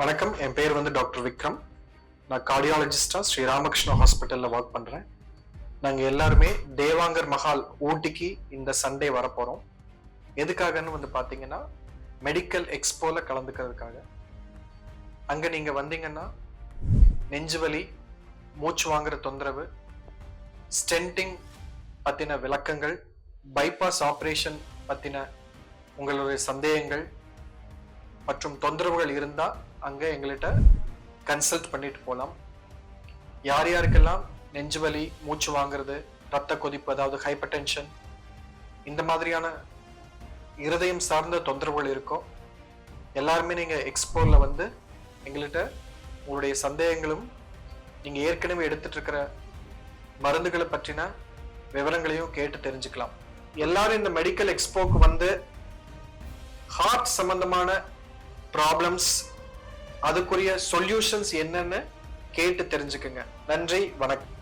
வணக்கம். என் பேர் வந்து டாக்டர் விக்ரம். நான் கார்டியாலஜிஸ்டா ஸ்ரீ ராமகிருஷ்ணா ஹாஸ்பிட்டல்ல ஒர்க் பண்றேன். நாங்கள் எல்லாருமே தேவாங்கர் மஹால் ஊட்டிக்கு இந்த சண்டே வரப்போகிறோம் எதுக்காகன்னு வந்து பார்த்தீங்கன்னா மெடிக்கல் எக்ஸ்போல கலந்துக்கிறதுக்காக. அங்கே நீங்கள் வந்தீங்கன்னா நெஞ்சுவலி மூச்சு வாங்குற தொந்தரவு ஸ்டென்டிங் பற்றின விளக்கங்கள் பைபாஸ் ஆப்ரேஷன் பற்றின உங்களுடைய சந்தேகங்கள் மற்றும் தொந்தரவுகள் இருந்தால் அங்கே எங்கள்கிட்ட கன்சல்ட் பண்ணிட்டு போகலாம் யார் யாருக்கெல்லாம் நெஞ்சு வலி மூச்சு வாங்குறது ரத்த கொதிப்பு அதாவது ஹைப்பர் டென்ஷன் இந்த மாதிரியான இருதயம் சார்ந்த தொந்தரவுகள் இருக்கும் எல்லாருமே நீங்கள் எக்ஸ்போரில் வந்து எங்கள்கிட்ட உங்களுடைய சந்தேகங்களும் நீங்கள் ஏற்கனவே எடுத்துட்டு இருக்கிற மருந்துகளை பற்றின விவரங்களையும் கேட்டு தெரிஞ்சுக்கலாம். எல்லாரும் இந்த மெடிக்கல் எக்ஸ்போக்கு வந்து ஹார்ட் சம்பந்தமான ப்ராப்ளம்ஸ் அதுக்குரிய சொல்யூஷன்ஸ் என்னன்னு கேட்டு தெரிஞ்சுக்குங்க. நன்றி வணக்கம்.